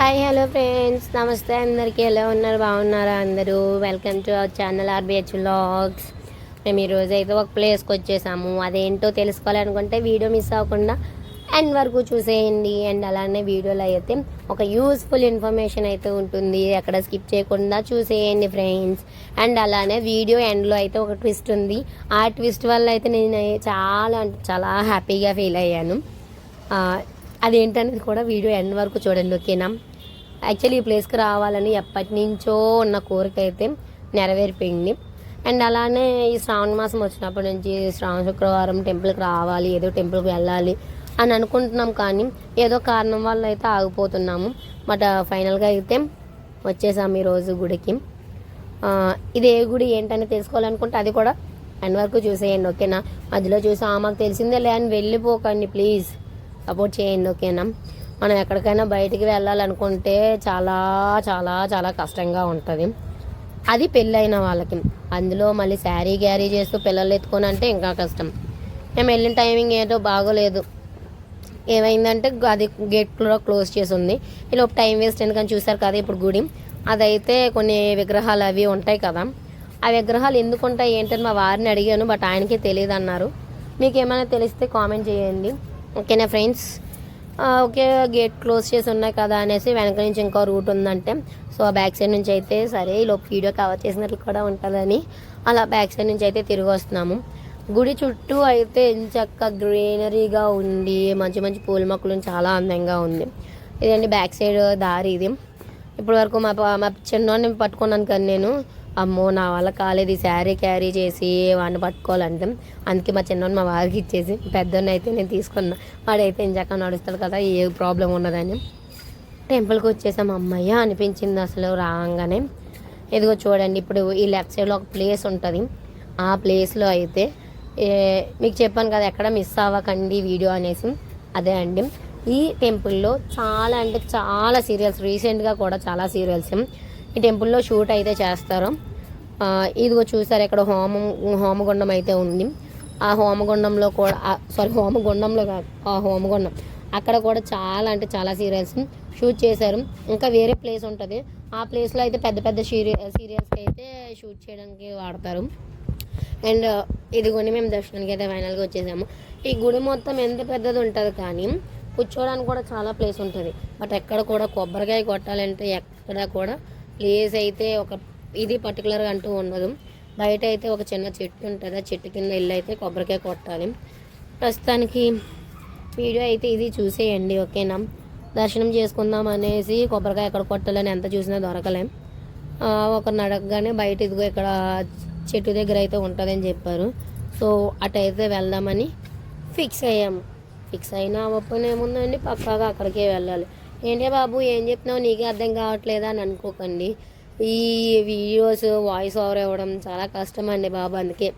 Hi hello friends. నమస్తే అందరికీ. ఎలా ఉన్నారు? బాగున్నారా అందరూ? Welcome to our channel RBH vlogs మేము ఈరోజు అయితే ఒక ప్లేస్కి వచ్చేసాము. అదేంటో తెలుసుకోవాలనుకుంటే వీడియో మిస్ అవ్వకుండా ఎండ్ వరకు చూసేయండి. అండ్ అలానే వీడియోలో అయితే ఒక యూస్ఫుల్ ఇన్ఫర్మేషన్ అయితే ఉంటుంది. అక్కడ స్కిప్ చేయకుండా చూసేయండి ఫ్రెండ్స్ అండ్ అలానే వీడియో ఎండ్లో అయితే ఒక ట్విస్ట్ ఉంది. ఆ ట్విస్ట్ వల్ల అయితే నేను చాలా అంటే చాలా హ్యాపీగా ఫీల్ అయ్యాను. అదేంటనేది కూడా వీడియో ఎండ్ వరకు చూడండి ఓకేనా యాక్చువల్లీ ఈ ప్లేస్కి రావాలని ఎప్పటి నుంచో ఉన్న కోరిక అయితే నెరవేరిపోయింది. అండ్ అలానే ఈ శ్రావణ మాసం వచ్చినప్పటి నుంచి శ్రావణ శుక్రవారం టెంపుల్కి రావాలి ఏదో టెంపుల్కి వెళ్ళాలి అని అనుకుంటున్నాం కానీ ఏదో కారణం వల్ల అయితే ఆగిపోతున్నాము. బట్ ఫైనల్గా అయితే వచ్చేసాము ఈరోజు గుడికి. ఇది ఏ గుడి ఏంటని తెలుసుకోవాలనుకుంటే అది కూడా ఎండ్ వరకు చూసేయండి ఓకేనా? మధ్యలో చూసి "ఆ, మాకు తెలిసిందే లే అని వెళ్ళిపోకండి ప్లీజ్. సపోర్ట్ చేయండి ఓకేనా? మనం ఎక్కడికైనా బయటికి వెళ్ళాలనుకుంటే చాలా చాలా చాలా కష్టంగా ఉంటుంది. అది పెళ్ళైన వాళ్ళకి. అందులో మళ్ళీ శారీ క్యారీ చేస్తూ పిల్లలు ఎత్తుకొని అంటే ఇంకా కష్టం. మేము వెళ్ళిన టైమింగ్ ఏదో బాగోలేదు. ఏమైందంటే అది గేట్ కూడా క్లోజ్ చేసి ఉంది ఇలా టైం వేస్ట్ ఎందుకని చూసారు కదా ఇప్పుడు గుడి. అదైతే కొన్ని విగ్రహాలు అవి ఉంటాయి కదా. ఆ విగ్రహాలు ఎందుకు ఉంటాయి ఏంటని మా వారిని అడిగాను బట్ ఆయనకే తెలియదు అన్నారు మీకు ఏమైనా తెలిస్తే కామెంట్ చేయండి. ఓకేనా ఫ్రెండ్స్? ఓకే గేట్ క్లోజ్ చేసి ఉన్నాయి కదా అనేసి వెనక నుంచి ఇంకో రూట్ ఉందంటే సో ఆ బ్యాక్ సైడ్ నుంచి అయితే సరే ఇలా వీడియో కవర్ చేసినట్లు కూడా ఉంటుందని అలా బ్యాక్ సైడ్ నుంచి అయితే తిరిగి వస్తున్నాము. గుడి చుట్టూ అయితే చక్క గ్రీనరీగా ఉండి మంచి మంచి పూల మొక్కలు చాలా అందంగా ఉంది. ఇదండి బ్యాక్ సైడ్ దారి ఇది. ఇప్పటి వరకు మా మా చిన్నోడిని పట్టుకున్నాను కానీ నేను. అమ్మో నా వల్ల కాలేదు. ఈ శారీ క్యారీ చేసి వాడిని పట్టుకోవాలంటే. అందుకే మా చిన్నోడిని మా వారికి ఇచ్చేసి పెద్దోడిని అయితే నేను తీసుకున్నా. వాడైతే ఇంజాక నడుస్తాడు కదా ఏ ప్రాబ్లం ఉండదని. టెంపుల్కి వచ్చేసాం. అమ్మయ్య అనిపించింది అసలు రాగానే. ఇదిగో చూడండి ఇప్పుడు ఈ లెఫ్ట్ సైడ్లో ఒక ప్లేస్ ఉంటుంది. ఆ ప్లేస్లో అయితే ఏ- మీకు చెప్పాను కదా ఎక్కడ మిస్ అవ్వకండి వీడియో అనేసి. అదే అండి. ఈ టెంపుల్లో చాలా అంటే చాలా సీరియల్స్ రీసెంట్గా కూడా చాలా సీరియల్స్. ఈ టెంపుల్లో షూట్ అయితే చేస్తారు. ఇదిగో చూసారు ఇక్కడ హోమం హోమగుండం అయితే ఉంది. ఆ హోమగుండంలో కూడా సారీ హోమగుండంలో కాదు ఆ హోమగుండం. అక్కడ కూడా చాలా అంటే చాలా సీరియల్స్ షూట్ చేశారు. ఇంకా వేరే ప్లేస్ ఉంటుంది. ఆ ప్లేస్లో అయితే పెద్ద పెద్ద సీరియల్ సీరియల్స్కి అయితే షూట్ చేయడానికి వాడతారు. అండ్ ఇదిగోని మేము దర్శనానికి అయితే ఫైనల్గా వచ్చేసాము. ఈ గుడి మొత్తం ఎంత పెద్దది ఉంటుంది కానీ కూర్చోడానికి కూడా చాలా ప్లేస్ ఉంటుంది. బట్ ఎక్కడ కూడా కొబ్బరికాయ కొట్టాలంటే ఎక్కడ కూడా ప్లేస్ అయితే ఒక ఇది పర్టికులర్గా అంటూ ఉండదు. బయట అయితే ఒక చిన్న చెట్టు ఉంటుంది. ఆ చెట్టు కింద ఇల్లు అయితే కొబ్బరికాయ కొట్టాలి. ప్రస్తుతానికి వీడియో అయితే ఇది చూసేయండి ఓకేనా? దర్శనం చేసుకుందాం అనేసి కొబ్బరికాయ ఎక్కడ కొట్టాలని ఎంత చూసినా దొరకలేం. ఒకరిని అడగగానే బయట ఇదిగో ఇక్కడ చెట్టు దగ్గర అయితే ఉంటుందని చెప్పారు. సో అటైతే వెళ్దామని ఫిక్స్ అయ్యాము ఫిక్స్ అయినా అవ్వకపోయినా ఏముందండి? పక్కాగా అక్కడికే వెళ్ళాలి. ఏంటి బాబు ఏం చెప్తున్నావు? నీకే అర్థం కావట్లేదా అని అనుకోకండి. ఈ వీడియోస్ వాయిస్ ఓవర్ ఇవ్వడం చాలా కష్టం అండి బాబు అందుకే.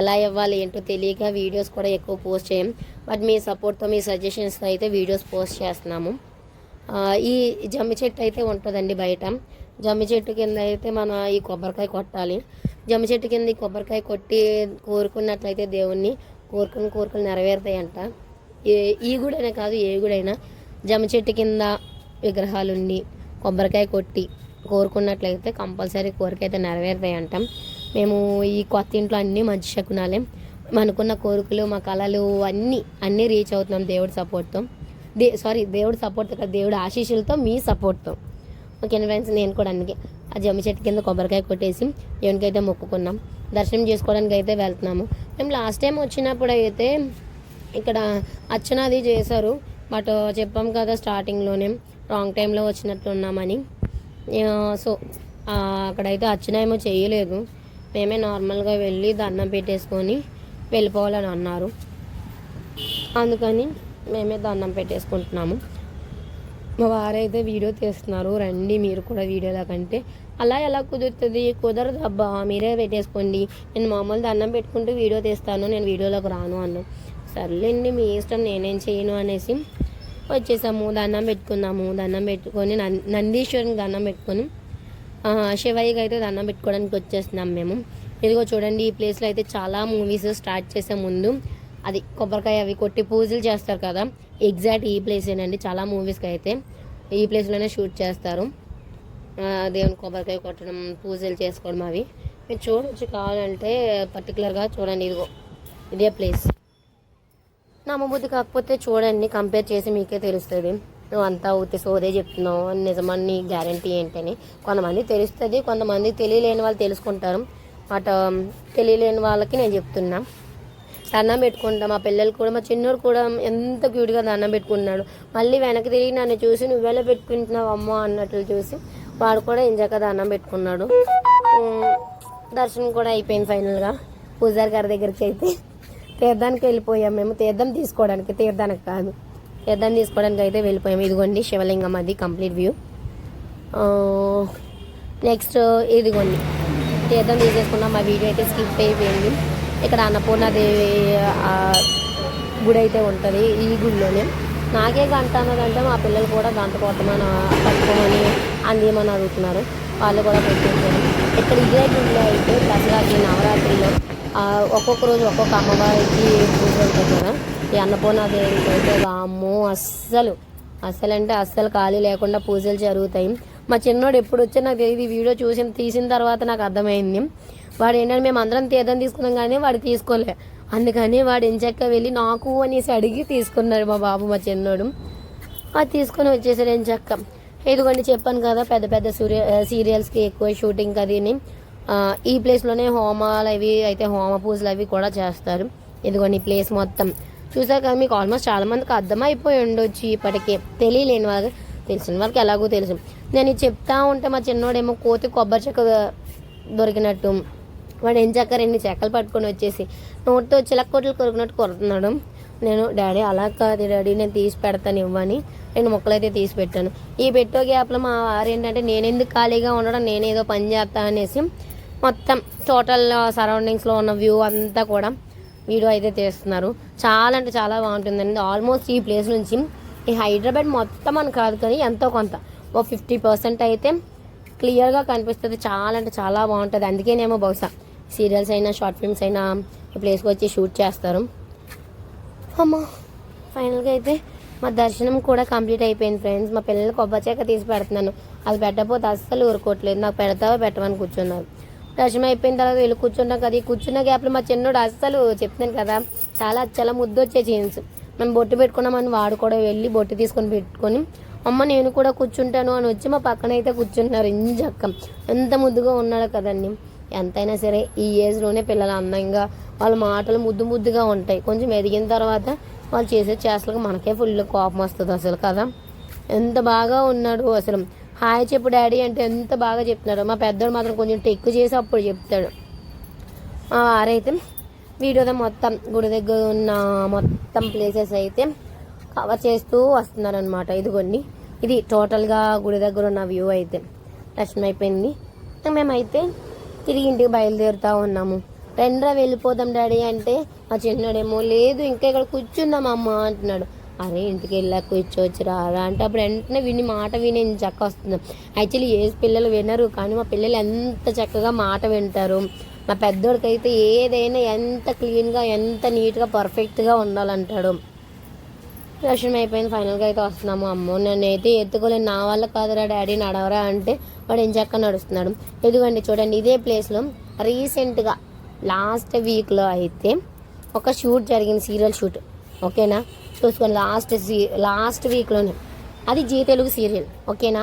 ఎలా ఇవ్వాలి ఏంటో తెలియక వీడియోస్ కూడా ఎక్కువ పోస్ట్ చేయం. బట్ మీ సపోర్ట్తో మీ సజెషన్స్తో అయితే వీడియోస్ పోస్ట్ చేస్తున్నాము. ఈ జమ్మి చెట్టు అయితే ఉంటుందండి బయట. జమ్మి చెట్టు కింద అయితే మన ఈ కొబ్బరికాయ కొట్టాలి. జమ్మి చెట్టు కింద ఈ కొబ్బరికాయ కొట్టి కోరుకున్నట్లయితే దేవుణ్ణి కోరుకుని కోరికలు నెరవేరుతాయంట. ఏ ఈ గుడైనా కాదు ఏ గుడైనా జమ్మి చెట్టు కింద విగ్రహాలుండి కొబ్బరికాయ కొట్టి కోరుకున్నట్లయితే కంపల్సరీ కోరిక అయితే నెరవేరుతాయంట. మేము ఈ కొత్త ఇంట్లో అన్నీ మంచి శకునాలే. మనకున్న కోరికలు మా కళలు అన్నీ అన్నీ రీచ్ అవుతున్నాం దేవుడి సపోర్ట్తో దే సారీ దేవుడి సపోర్ట్ కాదు దేవుడి ఆశీస్సులతో మీ సపోర్ట్తో ఓకే ఫ్రెండ్స్ నేను కూడా అందుకే ఆ జమ్మి చెట్టు కింద కొబ్బరికాయ కొట్టేసి దేవునికైతే మొక్కుకున్నాం. దర్శనం చేసుకోవడానికి అయితే వెళ్తున్నాము. మేము లాస్ట్ టైం వచ్చినప్పుడు అయితే ఇక్కడ అర్చన అది చేశారు. బట్ చెప్పాం కదా స్టార్టింగ్లోనే రాంగ్ టైంలో వచ్చినట్లు ఉన్నామని. సో అక్కడైతే అర్చన చేయలేదు. మేమే నార్మల్గా వెళ్ళి దండం పెట్టేసుకొని వెళ్ళిపోవాలని అన్నారు. అందుకని మేమే దండం పెట్టేసుకుంటున్నాము. మా వారైతే వీడియో తీస్తున్నారు. రండి మీరు కూడా వీడియోలో కంటే అలా ఎలా కుదురుతుంది? కుదరదు అబ్బా మీరే పెట్టేసుకోండి. నేను మామూలు దండం పెట్టుకుంటూ వీడియో తీస్తాను నేను వీడియోలోకి రాను అన్నాను. సర్లేండి మీ ఇష్టం నేనేం చేయను అనేసి వచ్చేసాము దండం పెట్టుకున్నాము దండం పెట్టుకొని నం- నందీశ్వరునికి దండం పెట్టుకొని శివయ్యకి అయితే దండం పెట్టుకోవడానికి వచ్చేస్తున్నాం మేము. ఇదిగో చూడండి ఈ ప్లేస్లో అయితే చాలా మూవీస్ స్టార్ట్ చేసే ముందు అది కొబ్బరికాయ అవి కొట్టి పూజలు చేస్తారు కదా. ఎగ్జాక్ట్ ఈ ప్లేసేనండి చాలా మూవీస్కి అయితే ఈ ప్లేస్లోనే షూట్ చేస్తారు. దేవుని కొబ్బరికాయ కొట్టడం పూజలు చేసుకోవడం అవి. మీరు చూడొచ్చు కావాలంటే పర్టికులర్గా చూడండి ఇదిగో ఇదే ప్లేస్ నమ్మబుద్ధి కాకపోతే చూడండి కంపేర్ చేసి మీకే తెలుస్తుంది. నువ్వు అంతా ఊతి సోదే చెప్తున్నావు నిజమని గ్యారంటీ ఏంటని. కొంతమంది తెలుస్తుంది కొంతమంది తెలియలేని వాళ్ళు తెలుసుకుంటారు. బట్ um, తెలియలేని వాళ్ళకి నేను చెప్తున్నా. దండం పెట్టుకుంటా మా పిల్లలు కూడా మా చిన్నోడు కూడా ఎంత క్యూట్గా దండం పెట్టుకున్నాడు. మళ్ళీ వెనక్కి తిరిగి నన్ను చూసి నువ్వెలా పెట్టుకుంటున్నావు అమ్మ అన్నట్లు చూసి వాడు కూడా ఇంజాక దండం పెట్టుకున్నాడు. దర్శనం కూడా అయిపోయింది ఫైనల్గా పూజారి గారి దగ్గరికి అయితే. తీర్థానికి వెళ్ళిపోయాం మేము. తీర్థం తీసుకోవడానికి తీర్థానికి కాదు. తీర్థం తీసుకోవడానికి అయితే వెళ్ళిపోయాము ఇదిగోండి శివలింగం అది కంప్లీట్ వ్యూ. నెక్స్ట్ ఇదిగోండి. తీర్థం తీసేసుకున్నాం. మా వీడియో అయితే స్కిప్ అయిపోయింది. ఇక్కడ అన్నపూర్ణాదేవి గుడి అయితే ఉంటుంది ఈ గుడిలోనే. నాకే గంట అన్నదంటే మా పిల్లలు కూడా గంట కొట్టమని పట్టుకోమని అందేమని అడుగుతున్నారు. వాళ్ళు కూడా పెట్టేశారు. ఇక్కడ ఇదే గుడిలో అయితే దసరాకి ఒక్కొక్క రోజు ఒక్కొక్క అమ్మవారికి పూజ ఉంటుంది కదా. ఈ అన్నపూర్ణాది అయితే అమ్మో అస్సలు. అస్సలు అంటే అస్సలు ఖాళీ లేకుండా పూజలు జరుగుతాయి. మా చిన్నోడు ఎప్పుడు వచ్చి నాకు ఇది వీడియో చూసిన తీసిన తర్వాత నాకు అర్థమైంది. వాడు ఏంటంటే మేము అందరం తీర్థం తీసుకున్నాం కానీ వాడు తీసుకోలే. అందుకని వాడు ఎంచక్క వెళ్ళి నాకు అనేసి అడిగి తీసుకున్నాడు మా బాబు మా చిన్నోడు. అది తీసుకొని వచ్చేసాడు ఎంచక్క ఇదిగోండి చెప్పాను కదా పెద్ద పెద్ద సూర్య సీరియల్స్కి ఎక్కువ షూటింగ్ అదిని ఈ ప్లేస్లోనే హోమాలు అవి అయితే హోమ పూజలు అవి కూడా చేస్తారు. ఇదిగోండి ఈ ప్లేస్ మొత్తం. చూసాక మీకు ఆల్మోస్ట్ చాలామందికి అర్థమైపోయి ఉండొచ్చు ఇప్పటికే. తెలియలేని వాళ్ళకి తెలిసిన వాళ్ళకి ఎలాగో తెలుసు. నేను చెప్తా ఉంటే మా చిన్నోడేమో కోతి కొబ్బరి చెక్క దొరికినట్టు. వాడు ఏం చెక్క రెండు చెక్కలు పట్టుకొని వచ్చేసి నోటితో చిలక్కోట్లు కొరికినట్టు కొడుతున్నాడు. నేను డాడీ అలా కాదు డాడీ నేను తీసి పెడతాను ఇవ్వని. రెండు మొక్కలు అయితే తీసి పెట్టాను. ఈ పెట్టో గ్యాప్లో మా వారు ఏంటంటే నేను ఎందుకు ఖాళీగా ఉండడం? నేనేదో పని చేస్తా అనేసి మొత్తం టోటల్ సరౌండింగ్స్లో ఉన్న వ్యూ అంతా కూడా వీడియో అయితే తీస్తున్నారు. చాలా అంటే చాలా బాగుంటుందండి. ఆల్మోస్ట్ ఈ ప్లేస్ నుంచి ఈ హైదరాబాద్ మొత్తం అని కాదు కానీ ఎంతో కొంత. ఓ ఫిఫ్టీ పర్సెంట్ అయితే క్లియర్గా కనిపిస్తుంది. చాలా అంటే చాలా బాగుంటుంది. అందుకేనేమో బహుశా సీరియల్స్ అయినా షార్ట్ ఫిల్మ్స్ అయినా ఈ ప్లేస్కి వచ్చి షూట్ చేస్తారు. అమ్మా ఫైనల్గా అయితే మా దర్శనం కూడా కంప్లీట్ అయిపోయింది ఫ్రెండ్స్ మా పిల్లలు కొబ్బరిచేక తీసి పెడుతున్నాను. అది పెట్టకపోతే అస్సలు ఊరుకోవట్లేదు. నాకు పెడతావో పెట్టమని కూర్చున్నారు. దర్శనం అయిపోయిన తర్వాత వీళ్ళు కూర్చున్నాం కదా ఈ కూర్చున్న గ్యాప్లో మా చిన్నోడు అస్సలు చెప్తున్నాను కదా చాలా చాలా ముద్దు వచ్చే జీన్స్ మేము బొట్టు పెట్టుకున్నామని వాడు కూడా వెళ్ళి బొట్టు తీసుకొని పెట్టుకొని అమ్మ నేను కూడా కూర్చుంటాను అని వచ్చి మా పక్కన అయితే కూర్చుంటున్నారు ఇంజక్క ఎంత ముద్దుగా ఉన్నాడు కదండి. ఎంతైనా సరే ఈ ఏజ్లోనే పిల్లలు అందంగా వాళ్ళ మాటలు ముద్దు ముద్దుగా ఉంటాయి. కొంచెం ఎదిగిన తర్వాత వాళ్ళు చేసే చేష్టలకు మనకే ఫుల్ కోపం వస్తుంది అసలు కదా. ఎంత బాగా ఉన్నాడు అసలు. హాయ్ చెప్పు డాడీ అంటే ఎంత బాగా చెప్తున్నారు మా పెద్దోడు మాత్రం కొంచెం టెక్కు చేసి అప్పుడు చెప్తాడు. మా వారైతే వీడియోలో మొత్తం గుడి దగ్గర ఉన్న మొత్తం ప్లేసెస్ అయితే కవర్ చేస్తూ వస్తున్నారనమాట ఇదిగోండి. ఇది టోటల్గా గుడి దగ్గర ఉన్న వ్యూ అయితే. దర్శనం అయిపోయింది. మేమైతే తిరిగి ఇంటికి బయలుదేరుతా ఉన్నాము. రెండ్రా వెళ్ళిపోదాం డాడీ అంటే మా చిన్నడేమో లేదు ఇంకా ఇక్కడ కూర్చుందాం అమ్మ అంటున్నాడు. అరే ఇంటికి వెళ్ళా కూర్చోవచ్చు రారా అంటే అప్పుడు వెంటనే విని మాట విని చక్క వస్తుంది. యాక్చువల్లీ ఏ పిల్లలు వినరు కానీ మా పిల్లలు ఎంత చక్కగా మాట వింటారు. మా పెద్దోడికైతే ఏదైనా ఎంత క్లీన్గా ఎంత నీట్గా పర్ఫెక్ట్గా ఉండాలంటాడు. దర్శనం అయిపోయింది ఫైనల్గా అయితే వస్తున్నాము అమ్మో. నన్ను అయితే ఎత్తుకోలేను నా వల్ల కాదురా డాడీ నడవరా అంటే వాడు ఏం చక్క నడుస్తున్నాడు. ఎదుగండి చూడండి ఇదే ప్లేస్లో రీసెంట్గా లాస్ట్ వీక్లో అయితే ఒక షూట్ జరిగింది సీరియల్ షూట్. ఓకేనా? చూసుకోండి లాస్ట్ సీ లాస్ట్ వీక్లోనే అది జీ తెలుగు సీరియల్ ఓకేనా?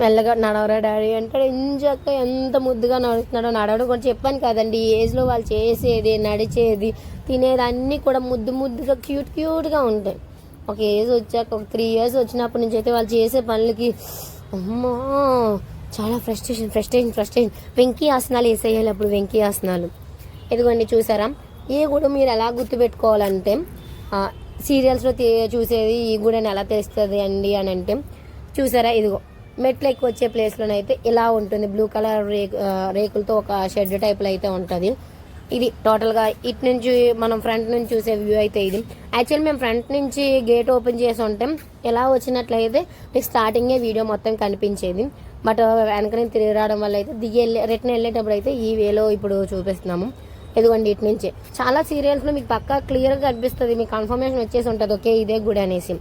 మెల్లగా నడవరా డాడీ అంటే ఇంచక్క ఎంత ముద్దుగా నడుస్తున్నాడో నడవడం కూడా చెప్పాను కదండి. ఈ ఏజ్లో వాళ్ళు చేసేది నడిచేది తినేది అన్నీ కూడా ముద్దు ముద్దుగా క్యూట్ క్యూట్గా ఉంటాయి. ఒక ఏజ్ వచ్చాక ఒక త్రీ ఇయర్స్ వచ్చినప్పటి నుంచి అయితే వాళ్ళు చేసే పనులకి అమ్మో చాలా ఫ్రస్ట్రేషన్ ఫ్రస్ట్రేషన్ ఫ్రస్ట్రేషన్ వెంకీ ఆసనాలు వేసేయాలి అప్పుడు వెంకీ ఆసనాలు. ఇదిగోండి చూసారా? ఈ కూడా మీరు ఎలా గుర్తుపెట్టుకోవాలంటే సీరియల్స్లో తీ- చూసేది ఈ గుడని ఎలా తెలుస్తుంది అండి అని అంటే చూసారా ఇదిగో మెట్లు ఎక్కువ వచ్చే ప్లేస్లోనైతే ఇలా ఉంటుంది. బ్లూ కలర్ రేకు రేకులతో ఒక షెడ్ టైప్లో అయితే ఉంటుంది. ఇది టోటల్గా ఇటు నుంచి మనం ఫ్రంట్ నుంచి చూసే వ్యూ అయితే ఇది. యాక్చువల్ మేము ఫ్రంట్ నుంచి గేట్ ఓపెన్ చేసి ఉంటాం ఎలా వచ్చినట్లయితే మీకు స్టార్టింగే వీడియో మొత్తం కనిపించేది. బట్ వెనక నుంచి తిరిగి రావడం వల్ల అయితే దిగి వెళ్ళే రిటర్న్ వెళ్ళేటప్పుడు అయితే ఈ వేలో ఇప్పుడు చూపిస్తున్నాము. ఇదిగోండి ఇటు నుంచి. చాలా సీరియల్స్లో మీకు పక్కా క్లియర్గా కనిపిస్తుంది. మీకు కన్ఫర్మేషన్ వచ్చేసి ఉంటుంది. ఓకే ఇదే గుడి అనేసి.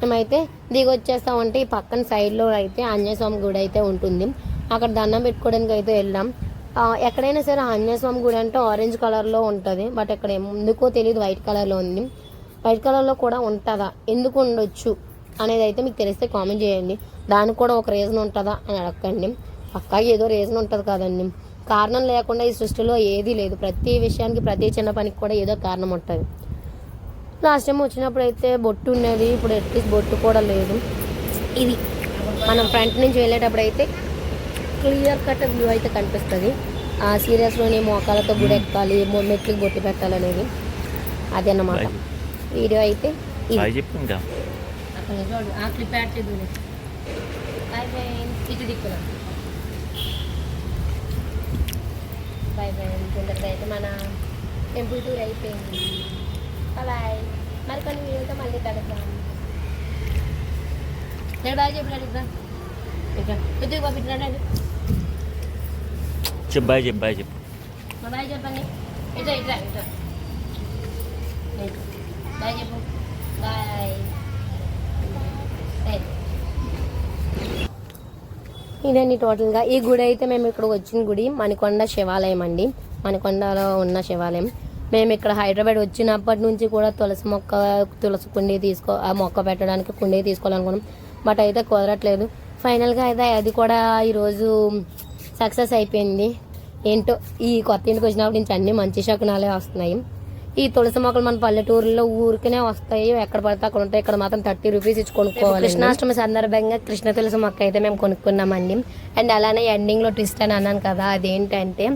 మేమైతే దిగి వచ్చేస్తామంటే ఈ పక్కన సైడ్లో అయితే ఆంజనేయస్వామి గుడి అయితే ఉంటుంది. అక్కడ దండం పెట్టుకోవడానికి అయితే వెళ్ళాం. ఎక్కడైనా సరే ఆంజనేయస్వామి గుడి అంటే ఆరెంజ్ కలర్లో ఉంటుంది. బట్ ఇక్కడ ఎందుకో తెలియదు వైట్ కలర్లో ఉంది. వైట్ కలర్లో కూడా ఉంటుందా? ఎందుకు ఉండొచ్చు అనేది అయితే మీకు తెలిస్తే కామెంట్ చేయండి. దానికి కూడా ఒక రీజన్ ఉంటుందా అని అడగండి. పక్కా ఏదో రీజన్ ఉంటుంది కదండి. కారణం లేకుండా ఈ సృష్టిలో ఏదీ లేదు. ప్రతి విషయానికి ప్రతి చిన్న పనికి కూడా ఏదో కారణం ఉంటుంది. లాస్ట్ టైం వచ్చినప్పుడు అయితే బొట్టు ఉన్నది. ఇప్పుడు అట్లీస్ట్ బొట్టు కూడా లేదు. ఇది మనం ఫ్రంట్ నుంచి వెళ్ళేటప్పుడు అయితే క్లియర్ కట్ వ్యూ అయితే కనిపిస్తుంది. ఆ సీరియస్లోని మోకాలతో గుడి ఎక్కాలి మెట్లకి బొట్టు పెట్టాలనేది. అది అన్నమాట. వీడియో అయితే ఆ క్లిప్ యాడ్ చేద్దాం బాయ్ బాయ్ ఇంతటితో అయితే మన టెంపుల్ టూర్ అయిపోయింది బాయ్ మరి కొన్ని వీడియోతో మళ్ళీ కలుద్దాం నేను బాయ్ చెప్పినాడు ఇట్లా ఇట్లా ఇటు పంపించినాడు చెప్పు బాయ్ చెప్పు బాయ్ చెప్పు బాయ్ చెప్పండి ఇట్లా ఇట్లా ఇట్లా బాయ్ చెప్పు బాయ్ ఇదండి టోటల్గా. ఈ గుడి అయితే మేము ఇక్కడ వచ్చిన గుడి మణికొండ శివాలయం అండి. మణికొండలో ఉన్న శివాలయం. మేము ఇక్కడ హైదరాబాద్ వచ్చినప్పటి నుంచి కూడా తులసి మొక్క తులసి కుండీ తీసుకో ఆ మొక్క పెట్టడానికి కుండీ తీసుకోవాలనుకున్నాం. బట్ అయితే కుదరట్లేదు. ఫైనల్గా అయితే అది కూడా ఈరోజు సక్సెస్ అయిపోయింది. ఏంటో ఈ కొత్త ఇంటికి వచ్చినప్పటి నుంచి అన్ని మంచి శకునాలే వస్తున్నాయి. ఈ తులసి మొక్కలు మన పల్లెటూరులో ఊరికనే వస్తాయి. ఎక్కడ పడితే అక్కడ ఉంటాయి. ఇక్కడ మాత్రం థర్టీ రూపీస్ ఇచ్చి కొనుక్కోవాలి కృష్ణాష్టమి సందర్భంగా కృష్ణ తులసి మొక్క అయితే మేము కొనుక్కున్నామండి. అండ్ అలానే ఎండింగ్లో ట్విస్ట్ అని అన్నాను కదా అదేంటంటే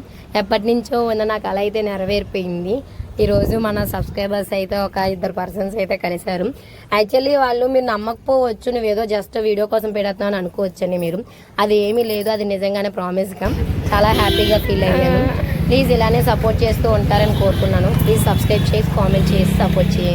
ఎప్పటి నుంచో ఉన్న నాకు అలా అయితే నెరవేరిపోయింది. ఈరోజు మన సబ్స్క్రైబర్స్ అయితే ఒక ఇద్దరు పర్సన్స్ అయితే కలిశారు. యాక్చువల్లీ వాళ్ళు మీరు నమ్మకపోవచ్చు నువ్వు ఏదో జస్ట్ వీడియో కోసం పెడుతున్నావు అని అనుకోవచ్చండి మీరు. అది ఏమీ లేదు అది నిజంగానే ప్రామిస్గా చాలా హ్యాపీగా ఫీల్ అయ్యాను. ప్లీజ్ ఇలానే సపోర్ట్ చేస్తూ ఉంటారని కోరుకున్నాను. ప్లీజ్ సబ్స్క్రైబ్ చేసి కామెంట్ చేసి సపోర్ట్ చేయండి.